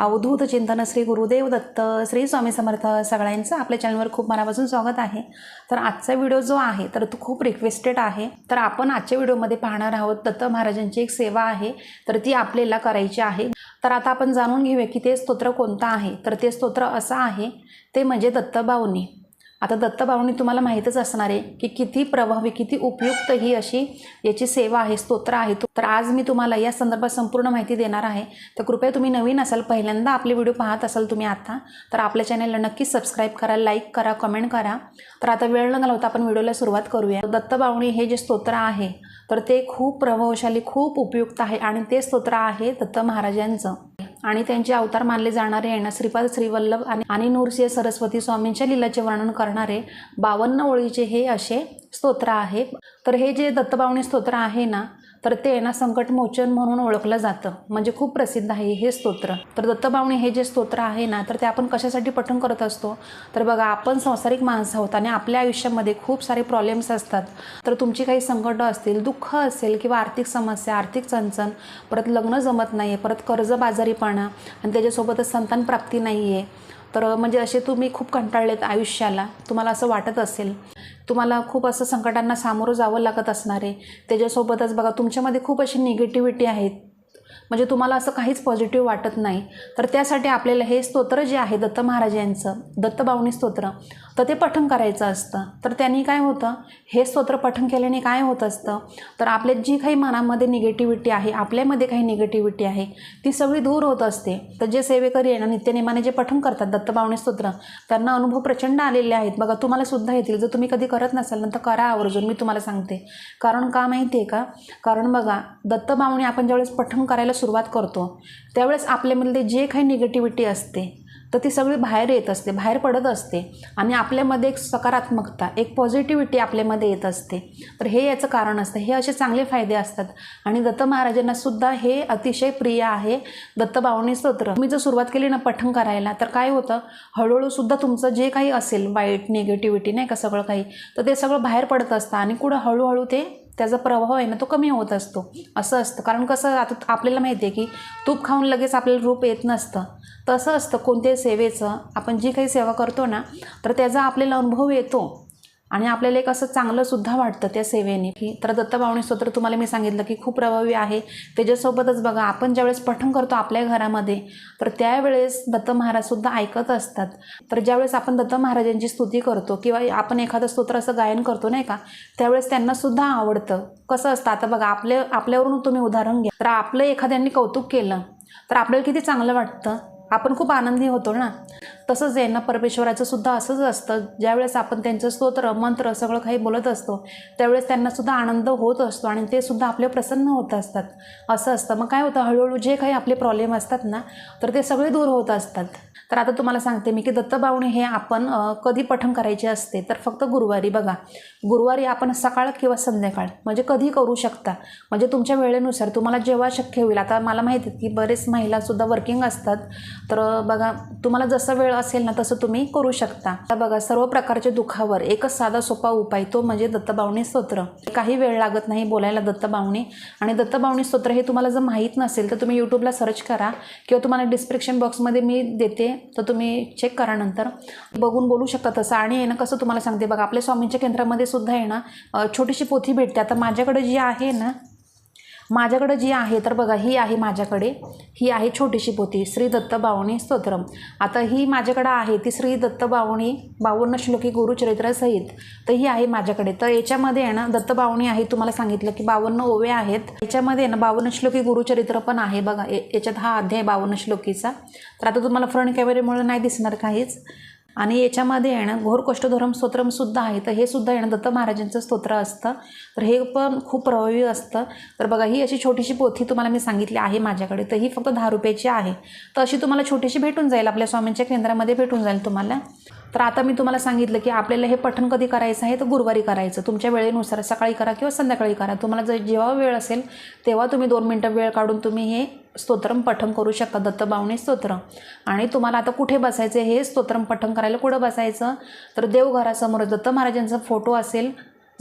अवधूत चिंतन श्री गुरुदेव दत्त श्री स्वामी समर्थ सगळ्यांचं आपल्या चॅनलवर खूप मनापासून स्वागत आहे. तर आजचा व्हिडिओ जो आहे तर तो खूप रिक्वेस्टेड आहे. तर आपण आजच्या व्हिडिओमध्ये पाहणार आहोत दत्त महाराजांची एक सेवा आहे तर ती आपल्याला करायची आहे. तर आता आपण जाणून घेऊया की ते स्तोत्र कोणतं आहे? तर ते स्तोत्र असं आहे ते म्हणजे दत्तबावनी आता दत्तबावणी तुम्हाला माहीतच असणार आहे की किती प्रभावी किती उपयुक्त ही अशी याची सेवा आहे स्तोत्र आहे. तर आज मी तुम्हाला या संदर्भात संपूर्ण माहिती देणार आहे. तर कृपया तुम्ही नवीन असाल पहिल्यांदा आपले व्हिडिओ पाहत असाल तुम्ही आता तर आपल्या चॅनलला नक्की सबस्क्राईब करा लाईक करा कमेंट करा. तर आता वेळ न घालवता आपण व्हिडिओला सुरुवात करूया. दत्तबावणी हे जे स्तोत्र आहे तर ते खूप प्रभावशाली खूप उपयुक्त आहे आणि ते स्तोत्र आहे दत्त महाराजांचं. आणि त्यांचे अवतार मानले जाणारे आहे ना श्रीपाद श्रीवल्लभ आणि आणि नूरसिंह सरस्वती स्वामींच्या लिलाचे वर्णन करणारे बावन्न ओळीचे हे असे स्तोत्र आहे. तर हे जे दत्तबावणी स्तोत्र आहे ना तर ते ना संकटमोचन म्हणून ओळखलं जातं. म्हणजे खूप प्रसिद्ध आहे हे स्तोत्र. तर दत्तबावणे हे जे स्तोत्र आहे ना तर ते आपण कशासाठी पठण करत असतो? तर बघा आपण संसारिक माणसं आहोत आणि आपल्या आयुष्यामध्ये खूप सारे प्रॉब्लेम्स असतात. तर तुमची काही संकटं असतील दुःख असेल किंवा आर्थिक समस्या आर्थिक चणचण परत लग्न जमत नाही आहे परत कर्जबाजारीपणा आणि त्याच्यासोबतच संतान प्राप्ती नाही आहे तर म्हणजे असे तुम्ही खूप कंटाळलेत आयुष्याला. तुम्हाला असं वाटत असेल. तुम्हाला खूप असं संकटांना सामोरं जावं लागत असणार आहे. त्याच्यासोबतच बघा तुमच्यामध्ये खूप अशी निगेटिव्हिटी आहेत. म्हणजे तुम्हाला असं काहीच पॉझिटिव्ह वाटत नाही. तर त्यासाठी आपल्याला हे स्तोत्र जे आहे दत्त महाराज यांचं दत्तबावणी स्तोत्र तर ते पठण करायचं असतं. तर त्यांनी काय होतं? हे स्तोत्र पठण केल्याने काय होत असतं? तर आपल्या जी काही मनामध्ये निगेटिव्हिटी आहे आपल्यामध्ये काही निगेटिव्हिटी आहे ती सगळी दूर होत असते. तर जे सेवेकरी आहे ना नित्यनेमाने जे पठण करतात दत्तबावणी स्तोत्र त्यांना अनुभव प्रचंड आलेले आहेत. बघा तुम्हाला सुद्धा येतील. जर तुम्ही कधी करत नसाल ना तर करा आवर्जून मी तुम्हाला सांगते. कारण का माहिती आहे का? कारण बघा दत्तबावणी आपण ज्यावेळेस पठण करायला सुरुवात करतो. त्यावेळेस आपल्यामधले जे काही निगेटिव्हिटी असते तर ती सगळी बाहेर येत असते बाहेर पडत असते. आणि आपल्यामध्ये एक सकारात्मकता एक पॉझिटिव्हिटी आपल्यामध्ये येत असते. तर हे याचं कारण असतं. हे असे चांगले फायदे असतात. आणि दत्त महाराजांनासुद्धा हे अतिशय प्रिय आहे. दत्तबावणी स्तोत्र. मी जर सुरुवात केली ना पठण करायला तर काय होतं? हळूहळूसुद्धा तुमचं जे काही असेल वाईट निगेटिव्हिटी नाही का सगळं काही तर ते सगळं बाहेर पडत असतं. आणि कुठं हळूहळू ते त्याचा प्रभाव आहे ना तो कमी होत असतो. असं असतं. कारण कसं आता आपल्याला माहिती आहे की तूप खाऊन लगेच आपल्याला रूप येत नसतं. तसं असतं कोणत्याही सेवेचं. आपण जी काही सेवा करतो ना तर त्याचा आपल्याला अनुभव येतो. आणि आपल्याला एक असं चांगलंसुद्धा वाटतं त्या सेवेने. की तर दत्तबावणी स्तोत्र तुम्हाला मी सांगितलं की खूप प्रभावी आहे. त्याच्यासोबतच बघा आपण ज्यावेळेस पठण करतो आपल्या घरामध्ये तर त्यावेळेस दत्त महाराजसुद्धा ऐकत असतात. तर ज्यावेळेस आपण दत्त महाराजांची स्तुती करतो किंवा आपण एखादं स्तोत्र असं गायन करतो नाही का त्यावेळेस त्यांनासुद्धा आवडतं. कसं असतं आता बघा आपले आपल्यावरून तुम्ही उदाहरण घ्या. तर आपलं एखाद्यांनी कौतुक केलं तर आपल्याला किती चांगलं वाटतं? आपण खूप आनंदी होतो ना. तसंच आहे ना परमेश्वराचं सुद्धा असंच असतं. ज्यावेळेस आपण त्यांचं स्तोत्र मंत्र सगळं काही बोलत असतो त्यावेळेस त्यांनासुद्धा आनंद होत असतो आणि ते सुद्धा आपले प्रसन्न होत असतात. असं असतं. मग काय होतं? हळूहळू जे काही आपले प्रॉब्लेम असतात ना तर ते सगळे दूर होत असतात. तर आता तुम्हाला सांगते मी की दत्तबावणे हे आपण कधी पठण करायचे असते तर फक्त गुरुवारी बघा. गुरुवारी आपण सकाळ किंवा संध्याकाळ म्हणजे कधी करू शकता. म्हणजे तुमच्या वेळेनुसार तुम्हाला जेव्हा शक्य होईल आता मला माहिती आहे की बरेच महिलासुद्धा वर्किंग असतात. तर बघा तुम्हाला जसं वेळ असेल ना तसं तुम्ही करू शकता. आता बघा सर्व प्रकारच्या दुःखावर एकच साधा सोपा उपाय तो म्हणजे दत्तबावणी स्तोत्र. काही वेळ लागत नाही बोलायला दत्तबावणी. आणि दत्तबावणी स्तोत्र हे तुम्हाला जर माहीत नसेल तर तुम्ही यूट्यूबला सर्च करा. किंवा तुम्हाला डिस्क्रिप्शन बॉक्समध्ये मी देते तर तुम्ही चेक करा नंतर. बघून बोलू शकता तसं. आणि आहे ना कसं तुम्हाला सांगते बघा आपल्या स्वामींच्या केंद्रामध्ये सुद्धा आहे ना छोटीशी पोथी भेटते. आता माझ्याकडे जी आहे ना माझ्याकडं जी आहे तर बघा ही आहे माझ्याकडे. ही आहे छोटीशी पोती श्री दत्त बावणी स्तोत्रम. आता ही माझ्याकडं आहे ती श्री दत्त बावणी बावन्न श्लोकी गुरुचरित्रासहित तर ही आहे माझ्याकडे. तर याच्यामध्ये आहे ना दत्त बावणी आहे तुम्हाला सांगितलं की बावन्न ओवे आहेत. याच्यामध्ये ना बावन्न श्लोकी गुरुचरित्र पण आहे बघा. याच्यात हा अध्याय बावन्न श्लोकीचा. तर आता तुम्हाला फ्रंट कॅमेरेमुळे नाही दिसणार काहीच. आणि याच्यामध्ये येणं ना घोर कष्टधोरम स्तोत्रमसुद्धा आहे. तर हे सुद्धा येणं दत्त महाराजांचं स्तोत्र असतं. तर हे पण खूप प्रभावी असतं. तर बघा ही अशी छोटीशी पोथी तुम्हाला मी सांगितली आहे माझ्याकडे. तर ही फक्त दहा रुपयाची आहे. तर अशी तुम्हाला छोटीशी भेटून जाईल. आपल्या स्वामींच्या केंद्रामध्ये भेटून जाईल तुम्हाला. तर आता मी तुम्हाला सांगितलं की आपल्याला हे पठण कधी करायचं आहे? तर गुरुवारी करायचं. तुमच्या वेळेनुसार सकाळी करा किंवा संध्याकाळी करा. तुम्हाला जर जेव्हा वेळ असेल तेव्हा तुम्ही दोन मिनटं वेळ काढून तुम्ही हे स्तोत्रम पठण करू शकता. दत्तबावणे स्तोत्र. आणि तुम्हाला आता कुठे बसायचं हे स्तोत्रम पठण करायला कुठं बसायचं? तर देवघरासमोर. दत्त महाराजांचा फोटो असेल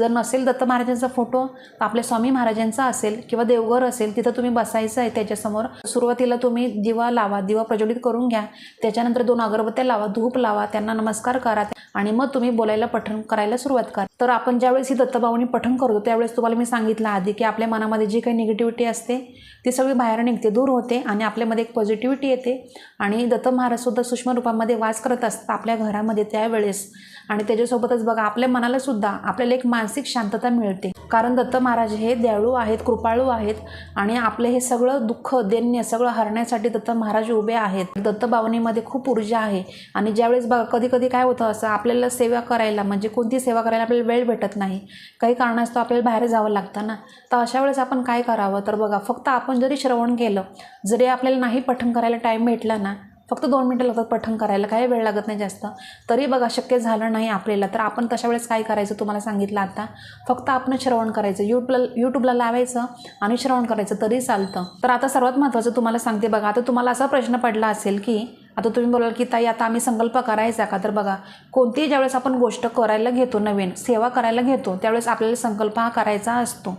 जर नसेल दत्त महाराजांचा फोटो तर आपल्या स्वामी महाराजांचा असेल किंवा देवघर असेल तिथं तुम्ही बसायचं आहे त्याच्यासमोर. सुरुवातीला तुम्ही दिवा लावा दिवा प्रज्वलित करून घ्या. त्याच्यानंतर दोन अगरबत्त्या लावा धूप लावा त्यांना नमस्कार करा आणि मग तुम्ही बोलायला पठण करायला सुरुवात करा. तर आपण ज्यावेळेस ही दत्तभावनी पठण करतो त्यावेळेस तुम्हाला मी सांगितलं आधी की आपल्या मनामध्ये जी काही निगेटिव्हिटी असते ती सगळी बाहेर निघते दूर होते आणि आपल्यामध्ये एक पॉझिटिव्हिटी येते. आणि दत्त महाराजसुद्धा सूक्ष्म रूपामध्ये वास करत असतात आपल्या घरामध्ये त्यावेळेस. आणि त्याच्यासोबतच बघा आपल्या मनाला सुद्धा आपल्याला एक मानसिक शांतता मिळते. कारण दत्त महाराज हे दयाळू आहेत कृपाळू आहेत आणि आपले हे सगळं दुःख दैन्य सगळं हरण्यासाठी दत्त महाराज उभे आहेत. दत्त भावनेमध्ये खूप ऊर्जा आहे. आणि ज्यावेळेस बघा कधी कधी काय होतं असं आपल्याला सेवा करायला म्हणजे कोणती सेवा करायला आपल्याला वेळ भेटत नाही. काही कारणास्तव आपल्याला बाहेर जावं लागतं ना. तर अशा वेळेस आपण काय करावं? तर बघा फक्त आपण जरी श्रवण केलं जरी आपल्याला नाही पठण करायला टाईम भेटला ना फक्त दोन मिनटं लागतात पठण करायला काही वेळ लागत नाही जास्त. तरी बघा शक्य झालं नाही आपल्याला तर आपण तशा वेळेस काय करायचं तुम्हाला सांगितलं आता? फक्त आपण श्रवण करायचं. यूट्यूबला यूट्यूबला लावायचं आणि श्रवण करायचं तरी चालतं. तर आता सर्वात महत्त्वाचं तुम्हाला सांगते बघा. आता तुम्हाला असा प्रश्न पडला असेल की आता तुम्ही बोलाल की ताई आता आम्ही संकल्प करायचा का? तर बघा कोणतीही ज्यावेळेस आपण गोष्ट करायला घेतो नवीन सेवा करायला घेतो त्यावेळेस आपल्याला संकल्प हा करायचा असतो.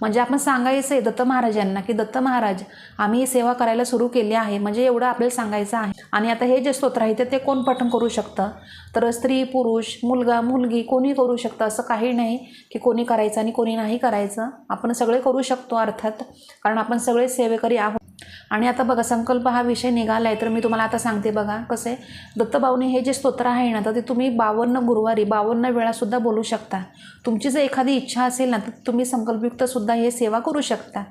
म्हणजे आपण सांगायचं आहे दत्त महाराजांना की दत्त महाराज आम्ही ही सेवा करायला सुरू केली आहे. म्हणजे एवढं आपल्याला सांगायचं आहे. आणि आता हे जे स्तोत्र आहे ते ते कोण पठण करू शकतं? तर स्त्री पुरुष मुलगा मुलगी कोणी करू शकतं. असं काही नाही की कोणी करायचं आणि कोणी नाही करायचं. आपण सगळे करू शकतो अर्थात. कारण आपण सगळे सेवेकरी आहोत. आणि आता बघा संकल्प हा विषय निघाला आहे तर मी तुम्हाला आता सांगते बघा कसं आहे. दत्तभाऊनी हे जे स्तोत्र आहे ना तर ते तुम्ही बावन्न गुरुवारी बावन्न वेळासुद्धा बोलू शकता. तुमची जर एखादी इच्छा असेल ना तर तुम्ही संकल्पयुक्तसुद्धा हे सेवा करू शकता.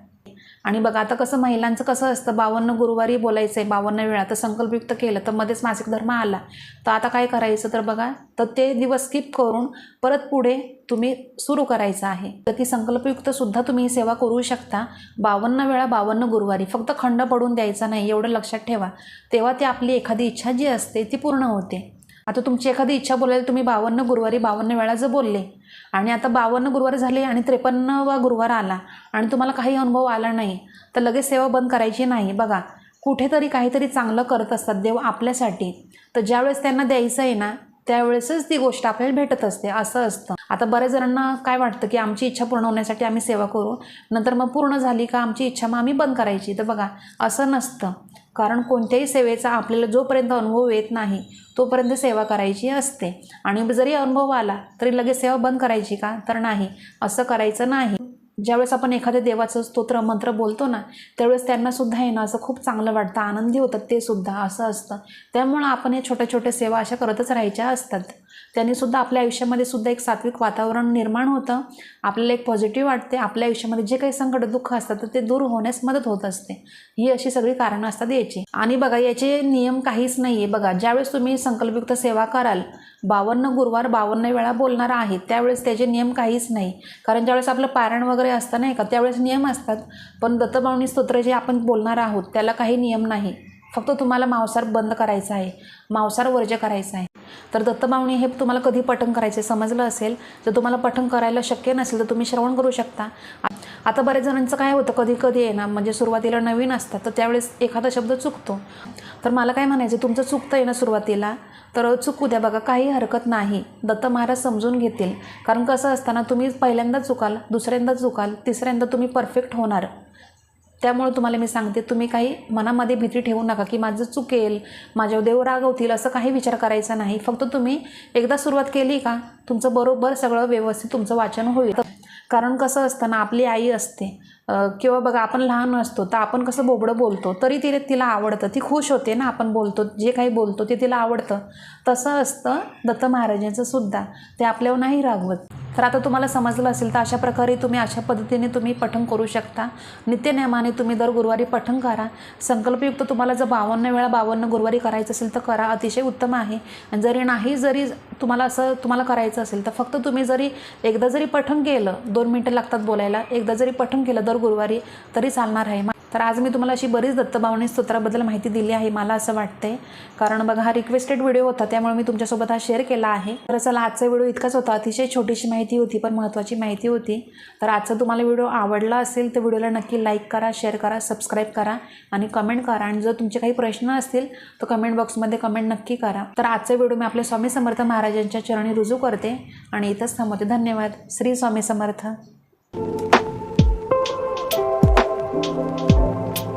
आणि बघा आता कसं महिलांचं कसं असतं बावन्न गुरुवारी बोलायचं आहे बावन्न वेळा. तर संकल्पयुक्त केलं तर मध्येच मासिक धर्म आला. तर आता काय करायचं तर बघा तर ते दिवस स्किप करून परत पुढे तुम्ही सुरू करायचं आहे. तर ती संकल्पयुक्तसुद्धा तुम्ही सेवा करू शकता. बावन्न वेळा बावन्न गुरुवारी. फक्त खंड पडून द्यायचा नाही एवढं लक्षात ठेवा. तेव्हा ती आपली एखादी इच्छा जी असते ती पूर्ण होते. आता तुमची एखादी इच्छा बोलायला तुम्ही बावन्न गुरुवारी बावन्न वेळा जर बोलले आणि आता बावन्न गुरुवार झाले आणि त्रेपन्नवा गुरुवार आला आणि तुम्हाला काही अनुभव आला नाही तर लगेच सेवा बंद करायची नाही. बघा कुठेतरी काहीतरी चांगलं करत असतात देव आपल्यासाठी. तर ज्यावेळेस त्यांना द्यायचं आहे ना त्यावेळेसच ती गोष्ट आपल्याला भेटत असते असं असतं. आता बऱ्याच जणांना काय वाटतं की आमची इच्छा पूर्ण होण्यासाठी आम्ही सेवा करू नंतर मग पूर्ण झाली का आमची इच्छा मग आम्ही बंद करायची. तर बघा असं नसतं. कारण कोणत्याही सेवेचा आपल्याला जोपर्यंत अनुभव येत नाही तोपर्यंत सेवा करायची असते. आणि जरी अनुभव आला तरी लगेच सेवा बंद करायची का? तर नाही. असं करायचं नाही. ज्यावेळेस आपण एखाद्या देवाचं स्तोत्र मंत्र बोलतो ना त्यावेळेस त्यांनासुद्धा सुद्धा येणं असं खूप चांगलं वाटतं. आनंदी होतात ते सुद्धा. असं असतं. त्यामुळं आपण हे छोट्या छोट्या सेवा अशा करतच राहायच्या असतात. त्यांनीसुद्धा आपल्या आयुष्यामध्ये सुद्धा एक सात्विक वातावरण निर्माण होतं. आपल्याला एक पॉझिटिव्ह वाटते. आपल्या आयुष्यामध्ये जे काही संकट दुःख असतात तर ते दूर होण्यास मदत होत असते. ही अशी सगळी कारणं असतात याची. आणि बघा याचे नियम काहीच नाही आहे बघा ज्यावेळेस तुम्ही संकल्पयुक्त सेवा कराल बावन्न गुरुवार बावन्न वेळा बोलणार आहे त्यावेळेस त्याचे नियम काहीच नाही. कारण ज्यावेळेस आपलं पारायण वगैरे असतं नाही का त्यावेळेस नियम असतात. पण दत्तबावणी स्तोत्र जे आपण बोलणार आहोत त्याला काही नियम नाही. फक्त तुम्हाला मांसार बंद करायचा आहे. मांसार वर्ज्य करायचं आहे. तर दत्तभावनी हे तुम्हाला कधी पठण करायचे समजलं असेल? जर तुम्हाला पठण करायला शक्य नसेल तर तुम्ही श्रवण करू शकता. आता बऱ्याच जणांचं काय होतं कधी कधी आहे ना म्हणजे सुरुवातीला नवीन असतात तर त्यावेळेस एखादा शब्द चुकतो. तर मला काय म्हणायचं तुमचं चुकतं आहे ना सुरुवातीला तर चुकू द्या बघा काही हरकत नाही. दत्त महाराज समजून घेतील. कारण कसं असताना तुम्ही पहिल्यांदा चुकाल दुसऱ्यांदा चुकाल तिसऱ्यांदा तुम्ही परफेक्ट होणार. त्यामुळे तुम्हाला मी सांगते तुम्ही काही मनामध्ये भीती ठेवू नका की माझं चुकेल माझ्यावर देव रागवतील असं काही विचार करायचा नाही. फक्त तुम्ही एकदा सुरुवात केली का तुमचं बरोबर सगळं व्यवस्थित तुमचं वाचन होईल. कारण कसं असतं ना आपली आई असते किंवा बघा आपण लहान असतो तर आपण कसं बोबडं बोलतो तरी तिला तिला आवडतं. ती खुश होते ना आपण बोलतो जे काही बोलतो ते तिला आवडतं. तसं असतं दत्त महाराजांचं सुद्धा. ते आपल्यावर नाही रागवत. तर आता तुम्हाला समजलं असेल तर अशा प्रकारे तुम्ही अशा पद्धतीने तुम्ही पठण करू शकता. नित्यनियमाने तुम्ही दर गुरुवारी पठण करा. संकल्पयुक्त तुम्हाला जर बावन्न वेळा बावन्न गुरुवारी करायचं असेल तर करा. अतिशय उत्तम आहे. आणि जरी नाही जरी तुम्हाला असं तुम्हाला करायचं असेल तर फक्त तुम्ही जरी एकदा जरी पठण केलं दोन मिनटं लागतात बोलायला एकदा जरी पठण केलं दर गुरुवारी तरी चालणार आहे. तर आज मी तुम्हाला अशी बरीच दत्तभावनी स्तोत्राबद्दल माहिती दिली आहे मला असं वाटते कारण बघा हा रिक्वेस्टेड व्हिडिओ होता त्यामुळे मी तुमच्यासोबत हा शेअर केला आहे. तर चला आजचा व्हिडिओ इतकाच होता. अतिशय छोटीशी माहिती होती पण महत्त्वाची माहिती होती. तर आजचा तुम्हाला व्हिडिओ आवडला असेल तर व्हिडिओला नक्की लाईक करा शेअर करा सबस्क्राईब करा आणि कमेंट करा. आणि जर तुमचे काही प्रश्न असतील तर कमेंट बॉक्समध्ये कमेंट नक्की करा. तर आजचा व्हिडिओ मी आपल्या स्वामी समर्थ महाराजांच्या चरणी रुजू करते. आणि इथंच थांबवते. धन्यवाद. श्री स्वामी समर्थ. Música